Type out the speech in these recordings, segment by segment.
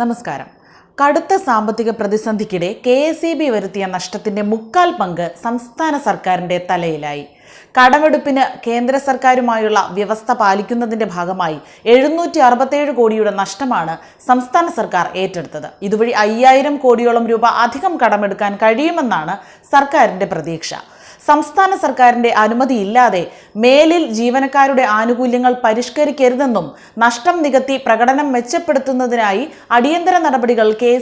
നമസ്കാരം. കടുത്ത സാമ്പത്തിക പ്രതിസന്ധിക്കിടെ കെ എസ് ഇ ബി വരുത്തിയ നഷ്ടത്തിന്റെ മുക്കാൽ പങ്ക് സംസ്ഥാന സർക്കാരിന്റെ തലയിലായി. കടമെടുപ്പിന് കേന്ദ്ര സർക്കാരുമായുള്ള വ്യവസ്ഥ പാലിക്കുന്നതിന്റെ ഭാഗമായി എഴുന്നൂറ്റി അറുപത്തേഴ് കോടിയുടെ നഷ്ടമാണ് സംസ്ഥാന സർക്കാർ ഏറ്റെടുത്തത്. ഇതുവഴി അയ്യായിരം കോടിയോളം രൂപ അധികം കടമെടുക്കാൻ കഴിയുമെന്നാണ് സർക്കാരിന്റെ പ്രതീക്ഷ. സംസ്ഥാന സർക്കാരിന്റെ അനുമതിയില്ലാതെ മേലിൽ ജീവനക്കാരുടെ ആനുകൂല്യങ്ങൾ പരിഷ്കരിക്കരുതെന്നും നഷ്ടം നികത്തി പ്രകടനം മെച്ചപ്പെടുത്തുന്നതിനായി അടിയന്തര നടപടികൾ കെ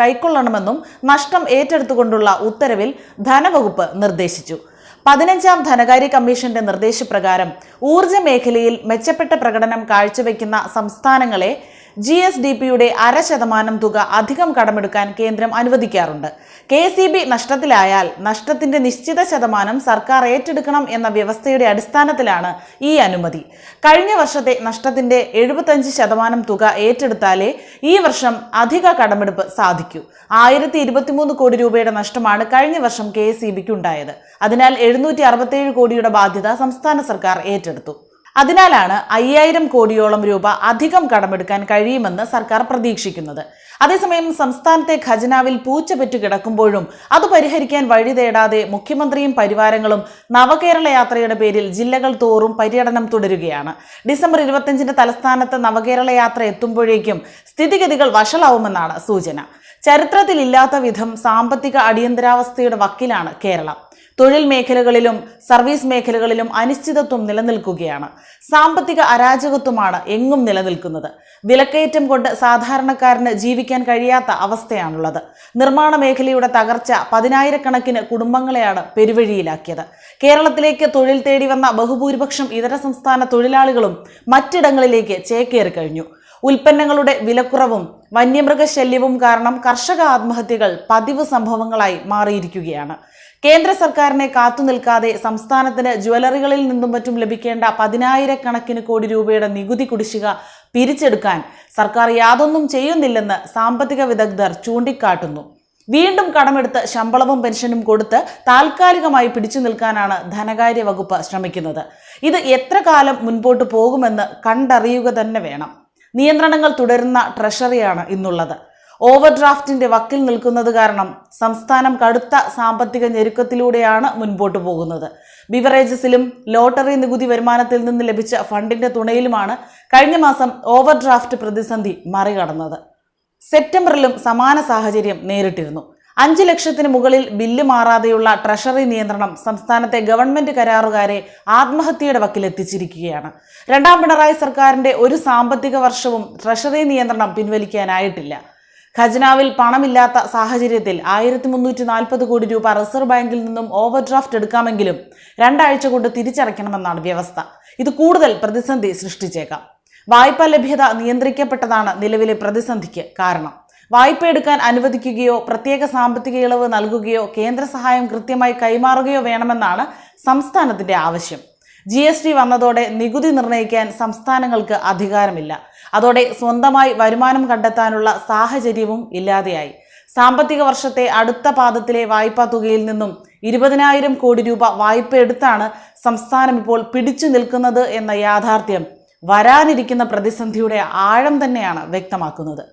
കൈക്കൊള്ളണമെന്നും നഷ്ടം ഏറ്റെടുത്തുകൊണ്ടുള്ള ഉത്തരവിൽ ധനവകുപ്പ് നിർദ്ദേശിച്ചു. പതിനഞ്ചാം ധനകാര്യ കമ്മീഷന്റെ നിർദ്ദേശപ്രകാരം ഊർജ മേഖലയിൽ മെച്ചപ്പെട്ട പ്രകടനം കാഴ്ചവെക്കുന്ന സംസ്ഥാനങ്ങളെ ജി എസ് ഡി പിയുടെ അര ശതമാനം തുക അധികം കടമെടുക്കാൻ കേന്ദ്രം അനുവദിക്കാറുണ്ട്. കെ സി ബി നഷ്ടത്തിലായാൽ നഷ്ടത്തിന്റെ നിശ്ചിത ശതമാനം സർക്കാർ ഏറ്റെടുക്കണം എന്ന വ്യവസ്ഥയുടെ അടിസ്ഥാനത്തിലാണ് ഈ അനുമതി. കഴിഞ്ഞ വർഷത്തെ നഷ്ടത്തിന്റെ എഴുപത്തഞ്ച് ശതമാനം തുക ഏറ്റെടുത്താലേ ഈ വർഷം അധിക കടമെടുപ്പ് സാധിക്കൂ. ആയിരത്തി ഇരുപത്തിമൂന്ന് കോടി രൂപയുടെ നഷ്ടമാണ് കഴിഞ്ഞ വർഷം കെ എസ് സി ബിക്ക് ഉണ്ടായത്. അതിനാൽ എഴുന്നൂറ്റി അറുപത്തേഴ് കോടിയുടെ ബാധ്യത സംസ്ഥാന സർക്കാർ ഏറ്റെടുത്തു. അതിനാലാണ് അയ്യായിരം കോടിയോളം രൂപ അധികം കടമെടുക്കാൻ കഴിയുമെന്ന് സർക്കാർ പ്രതീക്ഷിക്കുന്നത്. അതേസമയം സംസ്ഥാനത്തെ ഖജനാവിൽ പൂച്ച പെറ്റു കിടക്കുമ്പോഴും അത് പരിഹരിക്കാൻ വഴി തേടാതെ മുഖ്യമന്ത്രിയും പരിവാരങ്ങളും നവകേരള യാത്രയുടെ പേരിൽ ജില്ലകൾ തോറും പര്യടനം തുടരുകയാണ്. ഡിസംബർ ഇരുപത്തിയഞ്ചിന് തലസ്ഥാനത്ത് നവകേരള യാത്ര എത്തുമ്പോഴേക്കും സ്ഥിതിഗതികൾ വഷളാവുമെന്നാണ് സൂചന. ചരിത്രത്തിലില്ലാത്ത വിധം സാമ്പത്തിക അടിയന്തരാവസ്ഥയുടെ വക്കിലാണ് കേരളം. തൊഴിൽ മേഖലകളിലും സർവീസ് മേഖലകളിലും അനിശ്ചിതത്വം നിലനിൽക്കുകയാണ്. സാമ്പത്തിക അരാജകത്വമാണ് എങ്ങും നിലനിൽക്കുന്നത്. വിലക്കയറ്റം കൊണ്ട് സാധാരണക്കാരന് ജീവിക്കാൻ കഴിയാത്ത അവസ്ഥയാണുള്ളത്. നിർമ്മാണ മേഖലയുടെ തകർച്ച പതിനായിരക്കണക്കിന് കുടുംബങ്ങളെയാണ് പെരുവഴിയിലാക്കിയത്. കേരളത്തിലേക്ക് തൊഴിൽ തേടി വന്ന ബഹുഭൂരിപക്ഷം ഇതര സംസ്ഥാന തൊഴിലാളികളും മറ്റിടങ്ങളിലേക്ക് ചേക്കേറി കഴിഞ്ഞു. ഉൽപ്പന്നങ്ങളുടെ വിലക്കുറവും വന്യമൃഗശല്യവും കാരണം കർഷക ആത്മഹത്യകൾ പതിവ് സംഭവങ്ങളായി മാറിയിരിക്കുകയാണ്. കേന്ദ്ര സർക്കാരിനെ കാത്തുനിൽക്കാതെ സംസ്ഥാനത്തിന് ജ്വല്ലറികളിൽ നിന്നും മറ്റും ലഭിക്കേണ്ട പതിനായിരക്കണക്കിന് കോടി രൂപയുടെ നികുതി കുടിശ്ശിക പിരിച്ചെടുക്കാൻ സർക്കാർ യാതൊന്നും ചെയ്യുന്നില്ലെന്ന് സാമ്പത്തിക വിദഗ്ധർ ചൂണ്ടിക്കാട്ടുന്നു. വീണ്ടും കടമെടുത്ത് ശമ്പളവും പെൻഷനും കൊടുത്ത് താൽക്കാലികമായി പിടിച്ചു നിൽക്കാനാണ് ധനകാര്യ വകുപ്പ് ശ്രമിക്കുന്നത്. ഇത് എത്ര കാലം മുൻപോട്ട് പോകുമെന്ന് കണ്ടറിയുക തന്നെ വേണം. നിയന്ത്രണങ്ങൾ തുടരുന്ന ട്രഷറിയാണ് ഇന്നുള്ളത്. ഓവർ ഡ്രാഫ്റ്റിന്റെ വക്കിൽ നിൽക്കുന്നത് കാരണം സംസ്ഥാനം കടുത്ത സാമ്പത്തിക ഞെരുക്കത്തിലൂടെയാണ് മുൻപോട്ട് പോകുന്നത്. ബിവറേജസിലും ലോട്ടറി നികുതി വരുമാനത്തിൽ നിന്ന് ലഭിച്ച ഫണ്ടിന്റെ തുണയിലുമാണ് കഴിഞ്ഞ മാസം ഓവർ ഡ്രാഫ്റ്റ് പ്രതിസന്ധി മറികടന്നത്. സെപ്റ്റംബറിലും സമാന സാഹചര്യം നേരിട്ടിരുന്നു. അഞ്ച് ലക്ഷത്തിന് മുകളിൽ ബില്ല് മാറാതെയുള്ള ട്രഷറി നിയന്ത്രണം സംസ്ഥാനത്തെ ഗവൺമെന്റ് കരാറുകാരെ ആത്മഹത്യയുടെ വക്കിലെത്തിച്ചിരിക്കുകയാണ് രണ്ടാം പിണറായി സർക്കാരിന്റെ ഒരു സാമ്പത്തിക വർഷവും ട്രഷറി നിയന്ത്രണം പിൻവലിക്കാനായിട്ടില്ല. ഖജനാവിൽ പണമില്ലാത്ത സാഹചര്യത്തിൽ ആയിരത്തി മുന്നൂറ്റി നാൽപ്പത് കോടി രൂപ റിസർവ് ബാങ്കിൽ നിന്നും ഓവർ ഡ്രാഫ്റ്റ് എടുക്കാമെങ്കിലും രണ്ടാഴ്ച കൊണ്ട് തിരിച്ചടയ്ക്കണമെന്നാണ് വ്യവസ്ഥ. ഇത് കൂടുതൽ പ്രതിസന്ധി സൃഷ്ടിച്ചേക്കാം. വായ്പാ ലഭ്യത നിയന്ത്രിക്കപ്പെട്ടതാണ് നിലവിലെ പ്രതിസന്ധിക്ക് കാരണം. വായ്പ എടുക്കാൻ അനുവദിക്കുകയോ പ്രത്യേക സാമ്പത്തിക ഇളവ് നൽകുകയോ കേന്ദ്ര സഹായം കൃത്യമായി കൈമാറുകയോ വേണമെന്നാണ് സംസ്ഥാനത്തിന്റെ ആവശ്യം. ജി എസ് ടി വന്നതോടെ നികുതി നിർണയിക്കാൻ സംസ്ഥാനങ്ങൾക്ക് അധികാരമില്ല. അതോടെ സ്വന്തമായി വരുമാനം കണ്ടെത്താനുള്ള സാഹചര്യവും ഇല്ലാതെയായി. സാമ്പത്തിക വർഷത്തെ അടുത്ത പാദത്തിലെ വായ്പാ തുകയിൽ നിന്നും ഇരുപതിനായിരം കോടി രൂപ വായ്പ എടുത്താണ് സംസ്ഥാനം ഇപ്പോൾ പിടിച്ചു നിൽക്കുന്നത് എന്ന യാഥാർത്ഥ്യം വരാനിരിക്കുന്ന പ്രതിസന്ധിയുടെ ആഴം തന്നെയാണ് വ്യക്തമാക്കുന്നത്.